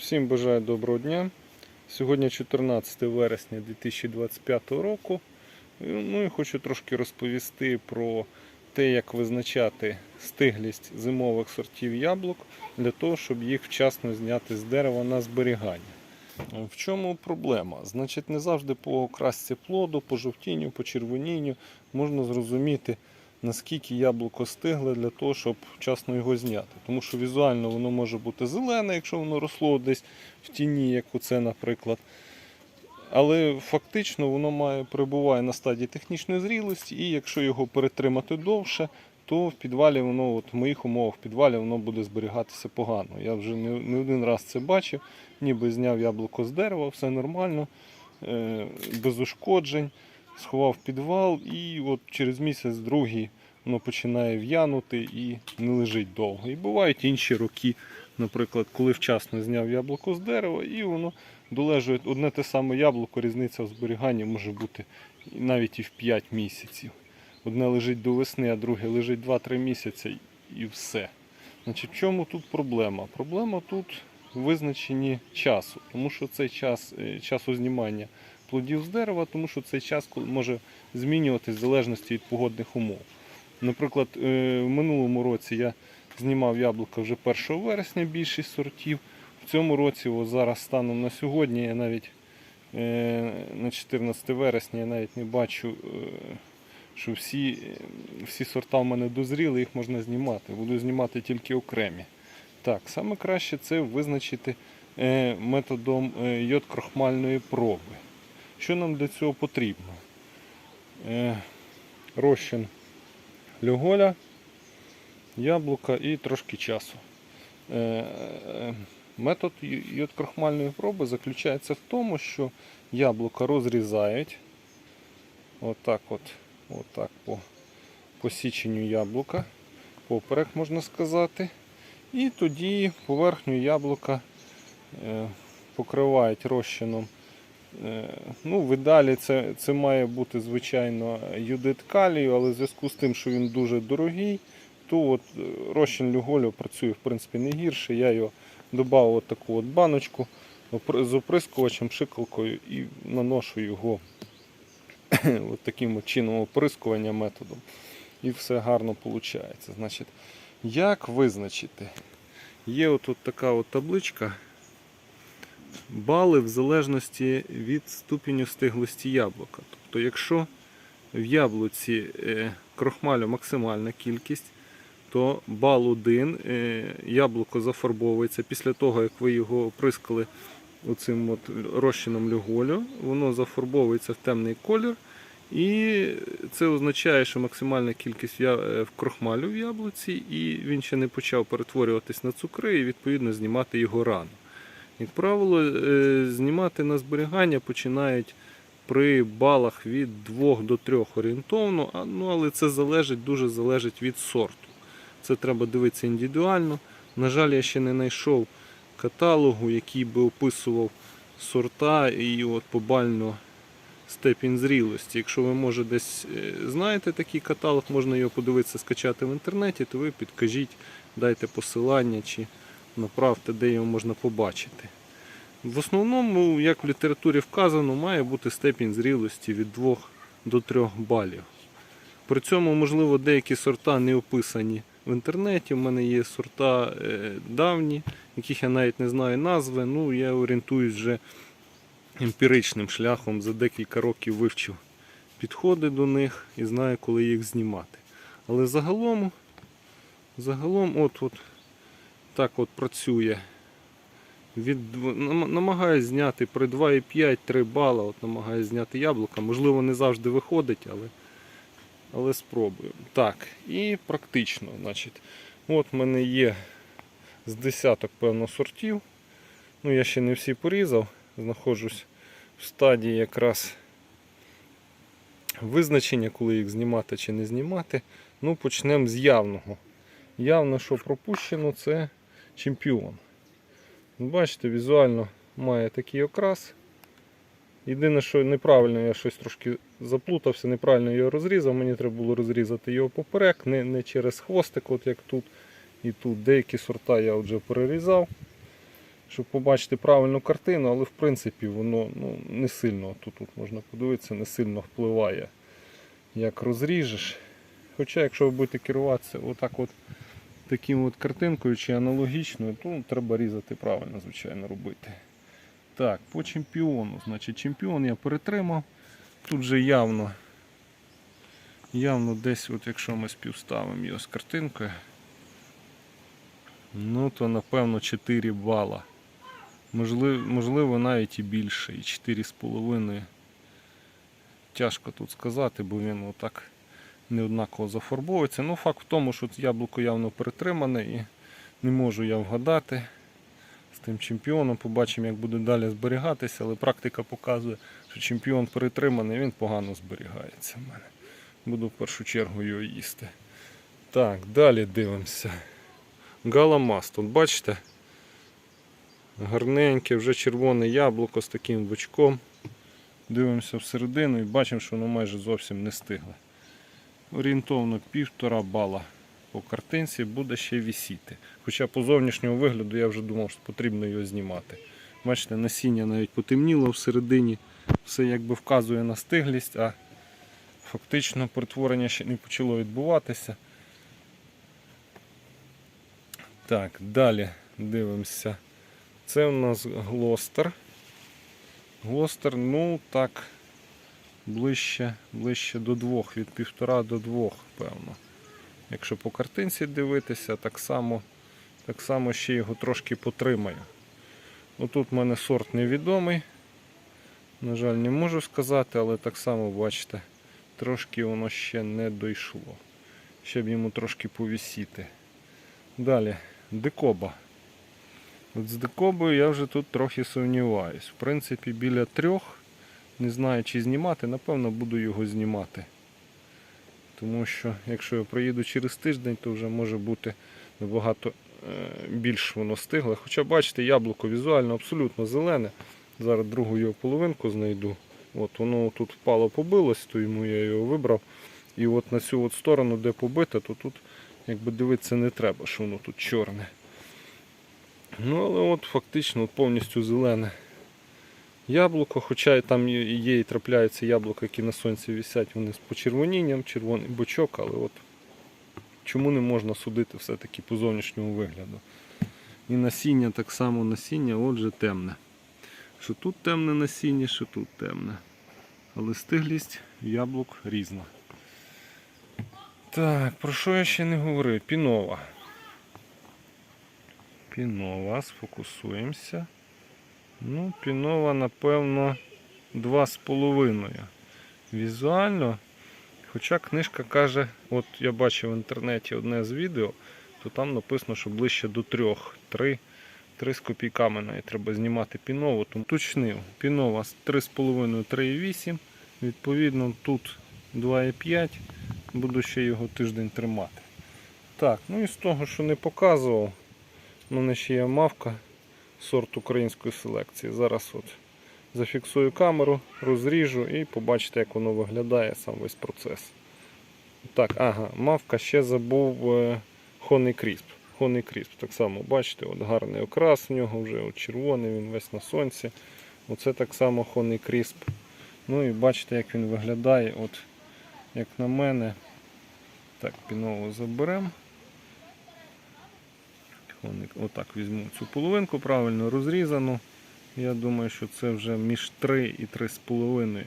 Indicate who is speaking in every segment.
Speaker 1: Всім бажаю доброго дня. Сьогодні 14 вересня 2025 року. Ну і хочу трошки розповісти про те, як визначати стиглість зимових сортів яблук для того, щоб їх вчасно зняти з дерева на зберігання. В чому проблема? Значить, не завжди по окрасці плоду, по жовтінню, по червонінню можна зрозуміти, наскільки яблуко стигле для того, щоб вчасно його зняти. Тому що візуально воно може бути зелене, якщо воно росло десь в тіні, як оце, наприклад. Але фактично воно має перебуває на стадії технічної зрілості, і якщо його перетримати довше, то в підвалі воно, от в моїх умовах, в підвалі воно буде зберігатися погано. Я вже не, не один раз це бачив, ніби зняв яблуко з дерева, все нормально, е, без ушкоджень, сховав підвал, і от через місяць другий воно починає в'янути і не лежить довго. І бувають інші роки, наприклад, коли вчасно зняв яблуко з дерева, і воно долежує одне те саме яблуко, різниця в зберіганні може бути навіть і в 5 місяців. Одне лежить до весни, а друге лежить 2-3 місяці і все. Значить, в чому тут проблема? Проблема тут в визначенні часу, тому що цей час е, часу знімання плодів з дерева, тому що цей час може змінюватись в залежності від погодних умов. Наприклад, е, в минулому році я знімав яблука вже 1 вересня більшість сортів. В цьому році, ось зараз станом на сьогодні, я навіть е, на 14 вересня я навіть не бачу, е, що всі, всі сорта в мене дозріли, їх можна знімати. Буду знімати тільки окремі. Так, саме краще це визначити методом е, йод-крохмальної проби. Що нам для цього потрібно? Розчин люголя, яблука і трошки часу. Е, е, Метод йод-крохмальної проби заключається в тому, що яблука розрізають отак от, отак по посіченню яблука, поперек можна сказати. І тоді поверхню яблука е, покривають розчином. Е, Ну, в ідеалі це, це має бути, звичайно, юдит калію, але в зв'язку з тим, що він дуже дорогий, то от е, розчин люголю працює в принципі не гірше. Я його додав от таку от баночку з оприскувачем, шикалкою і наношу його от таким от чином оприскування методом. І все гарно виходить. Значить, як визначити? Є отут така от табличка. Бали в залежності від ступеню стиглості яблука. Тобто, якщо в яблуці е, крохмалю максимальна кількість, то бал 1 е, яблуко зафарбовується після того, як ви його оприскали оцим от розчином люголю, воно зафарбовується в темний колір. І це означає, що максимальна кількість е, в крохмалю в яблуці, і він ще не почав перетворюватись на цукри, і відповідно знімати його рано. Як правило, е, знімати на зберігання починають при балах від 2 до 3 орієнтовно, ну, але це залежить, дуже залежить від сорту. Це треба дивитися індивідуально. На жаль, я ще не знайшов каталогу, який би описував сорта і от побально степінь зрілості. Якщо ви може десь е, знаєте такий каталог, можна його подивитися, скачати в інтернеті, то ви підкажіть, дайте посилання чи направте, де його можна побачити. В основному, як в літературі вказано, має бути степінь зрілості від 2 до 3 балів. При цьому, можливо, деякі сорта не описані в інтернеті. У мене є сорта е, давні, яких я навіть не знаю назви. Ну, я орієнтуюсь вже емпіричним шляхом за декілька років вивчив підходи до них і знаю, коли їх знімати. Але загалом, загалом от, от так от працює. Від, намагаюсь зняти при 2,5-3 бала, от намагаюсь зняти яблука. Можливо, не завжди виходить, але, але спробую. Так, і практично. Значить, от в мене є з десяток певно сортів. Ну, я ще не всі порізав. Знаходжусь в стадії якраз визначення, коли їх знімати чи не знімати. Ну, почнемо з явного. Явно, що пропущено, це чемпіон. Бачите, візуально має такий окрас. Єдине, що неправильно, я щось трошки заплутався, неправильно його розрізав. Мені треба було розрізати його поперек, не, не через хвостик, от як тут і тут. Деякі сорта я вже перерізав. щоб побачити правильну картину, але в принципі воно ну, не сильно, тут, тут можна подивитися, не сильно впливає, як розріжеш. Хоча, якщо ви будете керуватися отак от таким от картинкою чи аналогічною, то треба різати правильно, звичайно, робити. Так, по чемпіону. Значить, чемпіон я перетримав. Тут же явно, явно десь, от якщо ми співставимо його з картинкою, ну то напевно 4 бала. Можливо, можливо навіть і більше, і 4,5. Тяжко тут сказати, бо він отак неоднаково зафарбовується. Ну, факт в тому, що яблуко явно перетримане і не можу я вгадати з тим чемпіоном. Побачимо, як буде далі зберігатися, але практика показує, що чемпіон перетриманий, він погано зберігається в мене. Буду в першу чергу його їсти. Так, далі дивимося. Галамаст. От бачите? Гарненьке, вже червоне яблуко з таким бочком. Дивимося всередину і бачимо, що воно майже зовсім не стигле. Орієнтовно півтора бала по картинці буде ще вісіти. Хоча по зовнішньому вигляду я вже думав, що потрібно його знімати. Бачите, насіння навіть потемніло всередині, все якби вказує на стиглість, а фактично перетворення ще не почало відбуватися. Так, далі дивимося. Це у нас глостер. Глостер, ну так, ближче, ближче до двох, від півтора до двох, певно. Якщо по картинці дивитися, так само, так само ще його трошки потримаю. Отут в мене сорт невідомий. На жаль, не можу сказати, але так само, бачите, трошки воно ще не дійшло. Ще б йому трошки повісіти. Далі, дикоба. От з дикобою я вже тут трохи сумніваюсь. В принципі, біля трьох, не знаю чи знімати, напевно буду його знімати. Тому що якщо я проїду через тиждень, то вже може бути набагато е, більш воно стигле. Хоча бачите, яблуко візуально абсолютно зелене. Зараз другу його половинку знайду. От Воно тут впало побилось, то йому я його вибрав. І от на цю от сторону, де побите, то тут якби дивитися не треба, що воно тут чорне. Ну, але от фактично повністю зелене яблуко, хоча там є і трапляються яблука, які на сонці висять, вони з почервонінням, червоний бочок, але от чому не можна судити все-таки по зовнішньому вигляду. І насіння так само насіння, отже, темне. Що тут темне насіння, що тут темне. Але стиглість яблук різна. Так, про що я ще не говорив? Пінова. Пінова, сфокусуємося. Ну, пінова, напевно, 2,5. Візуально. Хоча книжка каже, от я бачив в інтернеті одне з відео, то там написано, що ближче до 3. 3, 3 з копійками навіть треба знімати пінову. Тому Уточнив. Пінова з 3,5-3,8. Відповідно, тут 2,5. Буду ще його тиждень тримати. Так, ну і з того, що не показував, у мене ще є мавка сорт української селекції. Зараз от зафіксую камеру, розріжу і побачите, як воно виглядає сам весь процес. Так, ага, мавка ще забув Honey Crisp. Honey Crisp, так само, бачите, от гарний окрас в нього вже от червоний, він весь на сонці. Оце так само Honey Crisp. Ну і бачите, як він виглядає. От, Як на мене, так, пінову заберемо. Отак візьму цю половинку правильно розрізану. Я думаю, що це вже між 3 і 3,5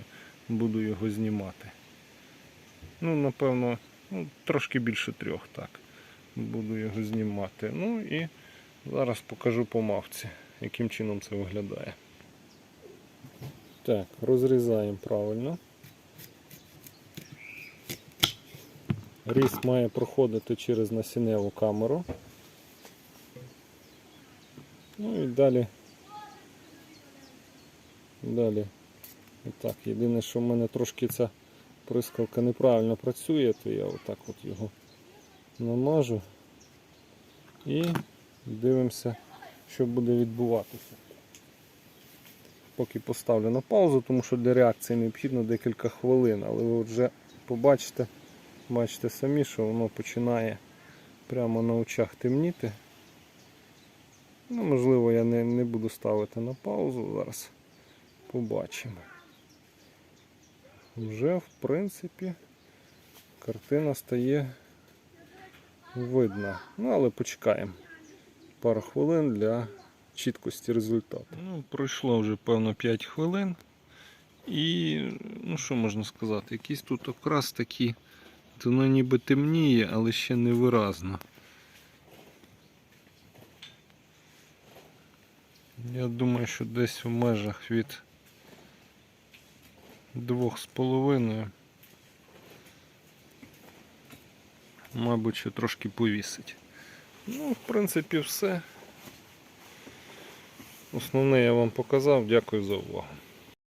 Speaker 1: буду його знімати. Ну, напевно, ну, трошки більше трьох, так. Буду його знімати. Ну і зараз покажу по мавці, яким чином це виглядає. Так, розрізаємо правильно. Різ має проходити через насінневу камеру. Ну і далі. Далі. Отак. Єдине, що в мене трошки ця прискалка неправильно працює, то я отак от його намажу і дивимося, що буде відбуватися. Поки поставлю на паузу, тому що для реакції необхідно декілька хвилин, але ви вже побачите, бачите самі, що воно починає прямо на очах темніти. Ну, можливо, я не, не буду ставити на паузу зараз. Побачимо. Вже, в принципі, картина стає видна. Ну, але почекаємо пару хвилин для чіткості результату. Ну, пройшло вже певно 5 хвилин. І, ну що можна сказати, якийсь тут окрас такий, воно ніби темніє, але ще не виразно. Я думаю, що десь в межах від 2,5. Мабуть, ще трошки повісить. Ну, в принципі, все. Основне я вам показав. Дякую за увагу.